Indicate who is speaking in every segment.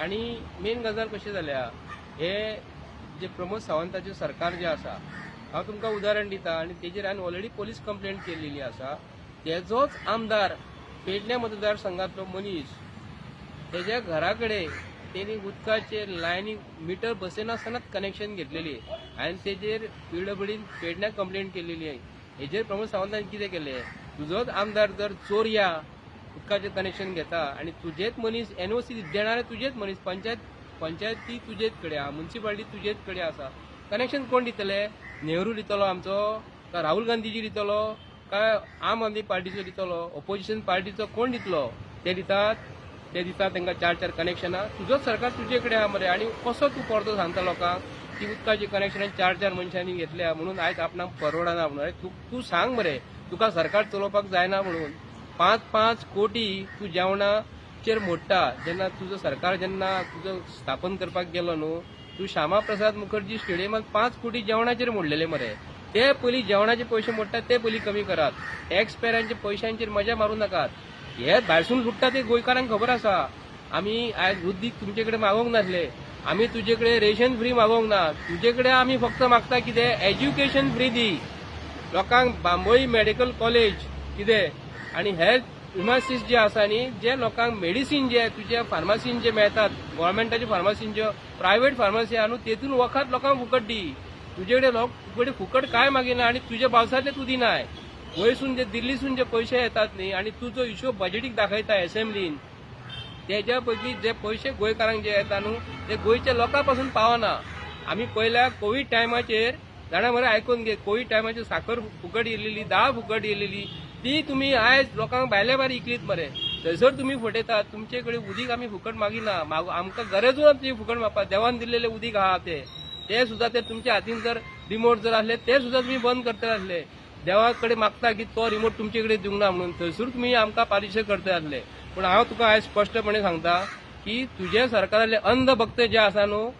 Speaker 1: आणि मेन गजाल कशी जाल्या हे जे प्रमोद सावंताचे सरकार जे आसा हांव तुमकां उदाहरण दिता आणि तेजेर हांवें ऑलरेडी पोलीस कंप्लेंट केलेली आसा तेजोच आमदार पेडण्या मतदारसंघातलो मनीस तेज्या घरा कडेन तेणी उदकाचे लायनी मिटर बसयनासतनाच कनेक्शन घेतलेली हांवें तेजेर पीडब्ल्यूडीन पेडण्या कंप्लेंट केलेली हेजेर प्रमोद सावंतान कितें केलें? तुजोच आमदार जर चोरया उदकाचें कनेक्शन घेता. आनी तुजेच मनीस एनओसी देणारे तुजेच मनीस पंचायत पंचायत ती तुजेच कडेन आहा म्युन्सिपालिटी तुजेच कडेन आसा कनेक्शन कोण दितले नेहरू दितलो आमचो काय राहुल गांधीजी दितलो काय आम आदमी पार्टीचो दितलो ऑपोजिशन पार्टीचो कोण दितलो ते दितात ते दितात तांकां चार चार कनेक्शनां तुजोच सरकार तुजे कडेन आहा मरे आनी कसो तूं परतो सांगता लोकांक की उदकाची कनेक्शन चार चार मनशांनी घेतल्या. म्हणून आयज आपणाक परवडना म्हणून तूं तूं सांग मरे तुका सरकार चलोवपाक जायना म्हणून. पांच पांच कोटी तूं जेवणाचेर मोडटा जेन्ना तुजो सरकार जेन्ना तुजो स्थापन करपाक गेलो न्हू तूं श्यामा प्रसाद मुखर्जी स्टेडियमात पांच कोटी जेवणाचेर मोडलेले मरे. ते पयलीं जेवणाचे पयशे मोडटात ते पयलीं कमी करात. टॅक्स पेयरांच्या पयशांचेर मजा मारू नाकात. हे भायरसून लुटता ते गोंयकारांक खबर आसा. आमी आयज उदीक तुमचे कडेन मागोवंक नासले. आमी तुजे कडेन रेशन फ्री मागोवंक ना. तुजे कडेन आमी फक्त मागता कितें? एज्युकेशन फ्री दी. लोकांक बांबोळी मेडिकल कॉलेज. कितें? आनी हेल्थ फिमासीस जे आसा न्ही जे लोकांक मेडिसीन जे तुजे फार्मासीन जे मेळटात गोव्हर्मेंटाचे फार्मासीन ज्यो प्रायव्हेट फार्मासी आहा न्हू तेतून वखद लोकांक फुकट दी. तुजे कडेन लोक तुजे कडेन फुकट काय मागिना आनी तुजे पावसाचे तूं दिनाय गोंयसून जे दिल्लीसून जे पयशे येतात न्ही आनी तुजो हिशोब बजेटीक दाखयता असेंब्लीन तेज्या पैकी जे पयशे गोंयकारांक जे येता न्हू ते गोंयच्या लोकां पासून पावना आमी पयल्या कोवीड टायमाचेर जाणा मरे आयकून घे कोवीड टायमाचेर साखर फुकट येयलेली दाळ फुकट येयलेली ती तुमी आयज लोकांक भायले भायर इकलीत मरे. थंयसर तुमी फटयतात तुमचे कडेन उदीक आमी फुकट मागिना. माग आमकां गरजूच ना फुकट मागपाक देवान दिल्लेले उदीक आहा ते. ते सुद्दां ते तुमच्या हातीन जर रिमोट जर आसले ते सुद्दां तुमी बंद करता आसले. देवा कडेन मागता की तो रिमोट तुमचे कडेन दिवंक ना म्हणून थंयसर तुमी आमकां पारिशे करता आसले. पूण हांव तुका आयज स्पश्टपणे सांगता की तुजे सरकाराले अंध भक्त जे आसा न्हू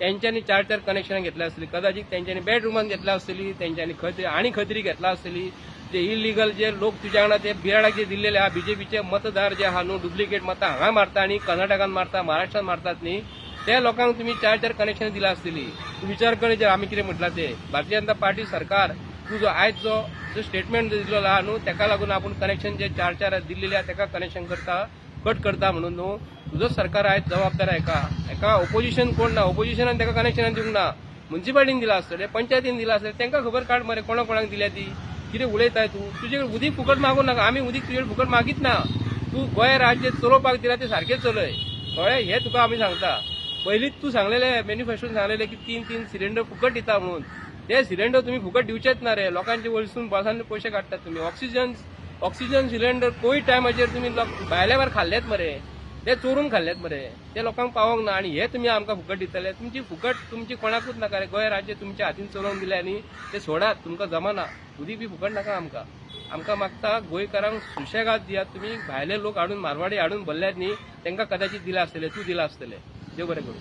Speaker 1: तेंच्यांनी चार चार कनेक्शनां घेतल्या आसली कदाचित तेंच्यांनी बेडरुमान घेतल्या आसतली तेंच्यांनी खत्री आनी खत्री घेतला आसतली ते इलिगल जे लोक तुज्या वांगडा ते बिराडाक जे दिल्लेले आहा बीजेपीचे मतदार जे आहा न्हू डुप्लिकेट मतां हांगा मारता आनी कर्नाटकान मारता महाराष्ट्रात मारतात न्ही त्या लोकांक तुमी चार चार कनेक्शन दिला आसतली तूं विचार कर जे आमी कितें म्हटलां ते. भारतीय जनता पार्टी सरकार तूं जो आयज जो जो स्टेटमेंट दिल्लो आहा न्हू तेका लागून आपूण कनेक्शन जे चार चार दिल्लेले आहा तेका कनेक्शन करता कट करता म्हणून न्हू तुजो सरकार आयज जबाबदार हेका एका ऑपोजिशन कोण ना ऑपोजिशनान ताका कनेक्शन दिवंक ना. म्युन्सिपाल्टीन दिला आसतले पंचायतीन दिला आसतले तेंकां खबर काड मरे कोणा कोणाक दिल्या ती? कितें उलयताय तूं? तुजे उदीक फुकट मागू नाका. आमी उदीक तुजे फुकट मागीत ना. तूं गोंय राज्य चलोवपाक दिला ते सारकें चलय. कळ्ळें हें तुका आमी सांगता. पयलींच तूं सांगलेले मॅन्युफॅक्चरून सांगलेले की तीन तीन सिलिंडर फुकट दिता म्हणून. ते सिलिंडर तुमी फुकट दिवचेच ना रे. लोकांचे वळसून बसांनी पयशे काडटात तुमी ऑक्सिजन ऑक्सिजन सिलिंडर कोवीड टायमाचेर तुमी लोक भायर खाल्लेत मरे. ते चोरून खाल्लेत मरे. ते लोकांक पावोंक ना आनी हे तुमी आमकां फुकट दितले. तुमची फुकट तुमची कोणाकूच नाका रे. गोंय राज्य तुमच्या हातीन चलोवन दिले आनी ते सोडात. तुमकां जमना. उदी बी फुकट नाका आमकां. आमकां मागता गोंयकारांक सुशेगाद दियात तुमी भायले लोक हाडून मारवाडी हाडून भरल्यात न्ही. तांकां कदाचित दिले आसतले तूं दिला आसतले. देव बरें करूं.